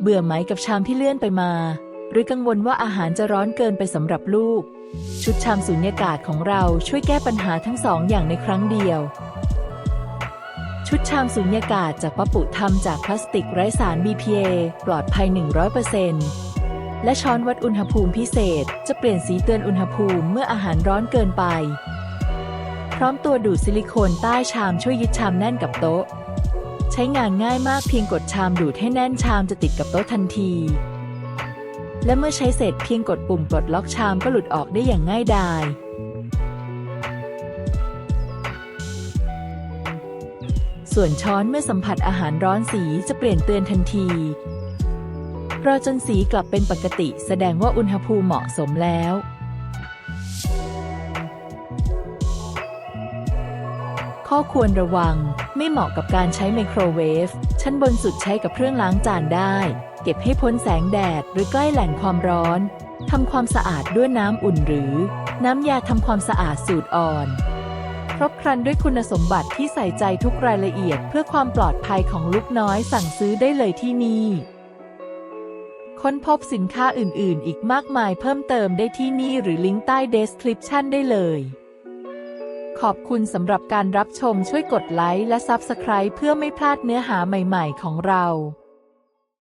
เบื่อไหมกับชามที่เลื่อนไปมา หรือกังวลว่าอาหารจะร้อนเกินไปสำหรับลูก ชุดชามสุญญากาศของเราช่วยแก้ปัญหาทั้งสองอย่างในครั้งเดียว ชุดชามสุญญากาศจากปะปุทำจากพลาสติกไร้สาร BPA ปลอดภัย 100%และช้อนวัดอุณหภูมิพิเศษ จะเปลี่ยนสีเตือนอุณหภูมิเมื่ออาหารร้อนเกินไป พร้อมตัวดูดซิลิโคนใต้ชามช่วยยึดชามแน่นกับโต๊ะ ใช้งานง่ายมากเพียงกดชามดูดให้แน่นชามจะติดกับโต๊ะทันที และเมื่อใช้เสร็จเพียงกดปุ่มปลดล็อกชามก็หลุดออกได้อย่างง่ายดายส่วนช้อนเมื่อสัมผัสอาหารร้อนสีจะเปลี่ยนเตือนทันทีรอจนสีกลับเป็นปกติแสดงว่าอุณหภูมิเหมาะสมแล้ว ข้อควรระวัง ไม่เหมาะกับการใช้ไมโครเวฟ ชั้นบนสุดใช้กับเครื่องล้างจานได้ เก็บให้พ้นแสงแดดหรือใกล้แหล่งความร้อนทำความสะอาดด้วยน้ำอุ่นหรือ น้ำยาทำความสะอาดสูตรอ่อน ครบครันด้วยคุณสมบัติที่ใส่ใจทุกรายละเอียดเพื่อความปลอดภัยของลูกน้อยสั่งซื้อได้เลยที่นี่ ค้นพบสินค้าอื่น ๆ อีกมากมายเพิ่มเติมได้ที่นี่หรือลิงก์ใต้ description ได้เลย ขอบคุณสำหรับการรับชมช่วยกดไลค์และ Subscribe เพื่อไม่พลาดเนื้อหาใหม่ ๆ ของเรา